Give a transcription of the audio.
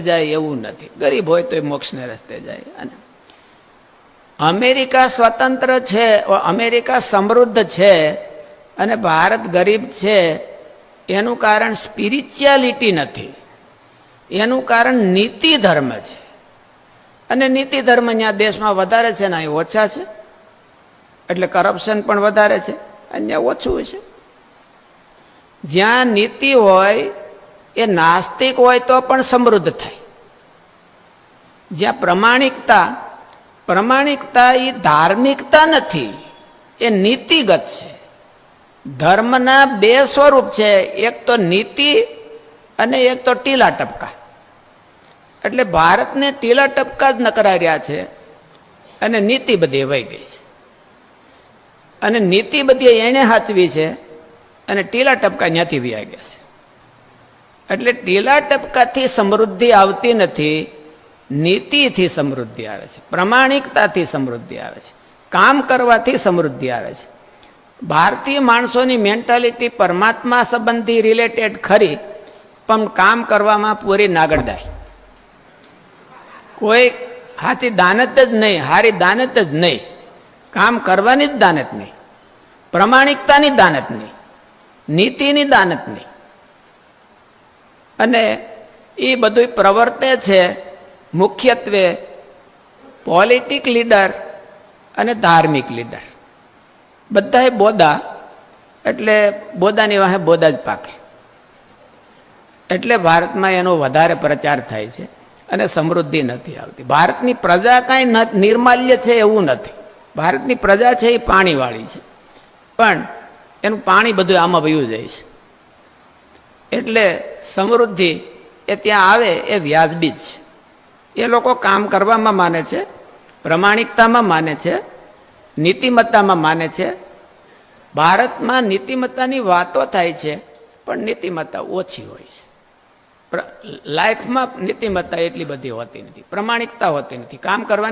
જાય એવું નથી. ગરીબ હોય તો એ મોક્ષને રસ્તે જાય. અને અમેરિકા સ્વતંત્ર છે અમેરિકા સમૃદ્ધ છે, અને ભારત ગરીબ છે, એનું કારણ સ્પિરિચ્યુઆલિટી નથી. એનું કારણ નીતિ ધર્મ છે. અને નીતિ ધર્મ અહીંયા દેશમાં વધારે છે ને અહીં ઓછા છે. એટલે કરપ્શન પણ વધારે છે. અને ઓછું છે. જ્યાં નીતિ હોય એ નાસ્તિક હોય તો પણ સમૃદ્ધ થાય. જ્યાં પ્રમાણિકતા પ્રમાણિકતા એ ધાર્મિકતા નથી, એ નીતિગત છે. ધર્મના બે સ્વરૂપ છે, એક તો નીતિ અને એક તો ટીલા ટપકા. એટલે ભારતને ટીલા ટપકા જ ન કરાર્યા છે અને નીતિ બધી વહી ગઈ છે. અને નીતિ બધી એણે હાચવી છે અને ટીલા ટપકા ત્યાંથી વ્યા ગયા છે. એટલે ટીલા ટપકાથી સમૃદ્ધિ આવતી નથી, નીતિથી સમૃદ્ધિ આવે છે, પ્રમાણિકતાથી સમૃદ્ધિ આવે છે, કામ કરવાથી સમૃદ્ધિ આવે છે. ભારતીય માણસોની મેન્ટાલિટી પરમાત્મા સંબંધી રિલેટેડ ખરી, પણ કામ કરવામાં પૂરી નાગડદાય કોઈ હાથી દાનત જ નહીં, હારી દાનત જ નહીં, કામ કરવાની જ દાનત નહીં, પ્રમાણિકતાની દાનત નહીં, નીતિની દાનત નહીં. અને એ બધું પ્રવર્તે છે મુખ્યત્વે પોલિટિક લીડર અને ધાર્મિક લીડર. બધાએ બોદા, એટલે બોદાની વાહે બોદા જ પાકે. એટલે ભારતમાં એનો વધારે પ્રચાર થાય છે અને સમૃદ્ધિ નથી આવતી. ભારતની પ્રજા કાંઈ નિર્માલ્ય છે એવું નથી. ભારતની પ્રજા છે એ પાણીવાળી છે. પણ એનું પાણી બધું આમાં વયું જાય છે. એટલે સમૃદ્ધિ એ ત્યાં આવે એ વ્યાજબી છે. એ લોકો કામ કરવામાં માને છે, પ્રમાણિકતામાં માને છે, નીતિમત્તામાં માને છે. ભારતમાં નીતિમત્તાની વાતો થાય છે, પણ નીતિમત્તા ઓછી હોય છે. લાઈફમાં નીતિમત્તા એટલી બધી હોતી નથી, પ્રમાણિકતા હોતી નથી, કામ કરવાની